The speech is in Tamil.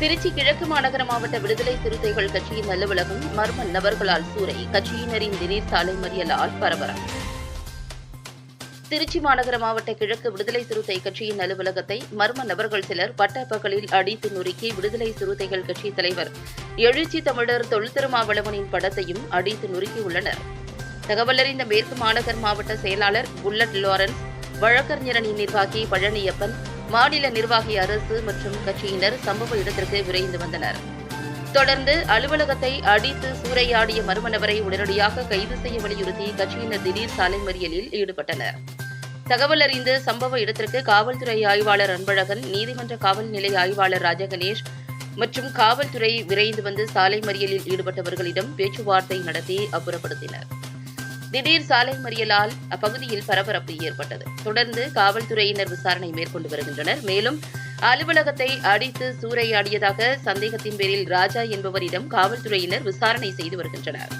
திருச்சி கிழக்கு மாநகர மாவட்ட விடுதலை சிறுத்தைகள் கட்சியின் அலுவலகம் மர்ம நபர்களால் சூறை. கட்சியினரின் திடீர் சாலை மறியலால் பரபரப்பு திருச்சி மாநகர மாவட்ட கிழக்கு விடுதலை சிறுத்தை கட்சியின் அலுவலகத்தை மர்ம நபர்கள் சிலர் பட்டப்பகலில் அடித்து நொறுக்கி விடுதலை சிறுத்தைகள் கட்சி தலைவர் எழுச்சி தமிழர் தொல் திருமாவளவனின் படத்தையும் அடித்து நொறுக்கியுள்ளனர். தகவலறிந்த மேற்கு மாநகர் மாவட்ட செயலாளர் புல்லட் லாரன்ஸ் வழக்கறிஞரணி நிர்வாகி பழனியப்பன் மாநில நிர்வாகி அரசு மற்றும் கட்சியினர் சம்பவ இடத்திற்கு விரைந்து வந்தனர். தொடர்ந்து அலுவலகத்தை அடித்து சூறையாடிய மர்ம நபரை உடனடியாக கைது செய்ய வலியுறுத்தி கட்சியினர் திடீர் சாலை மறியலில் ஈடுபட்டனர். தகவல் அறிந்து சம்பவ இடத்திற்கு காவல்துறை ஆய்வாளர் அன்பழகன் நீதிமன்ற காவல் நிலைய ஆய்வாளர் ராஜகணேஷ் மற்றும் காவல்துறை விரைந்து வந்து சாலை மறியலில் ஈடுபட்டவர்களிடம் பேச்சுவார்த்தை நடத்தி அப்புறப்படுத்தினர். திடீர் சாலை மறியலால் அப்பகுதியில் பரபரப்பு ஏற்பட்டது. தொடர்ந்து காவல்துறையினர் விசாரணை மேற்கொண்டு வருகின்றனர். மேலும் அலுவலகத்தை அடித்து சூறையாடியதாக சந்தேகத்தின் பேரில் ராஜா என்பவரிடம் காவல்துறையினர் விசாரணை செய்து வருகின்றனர்.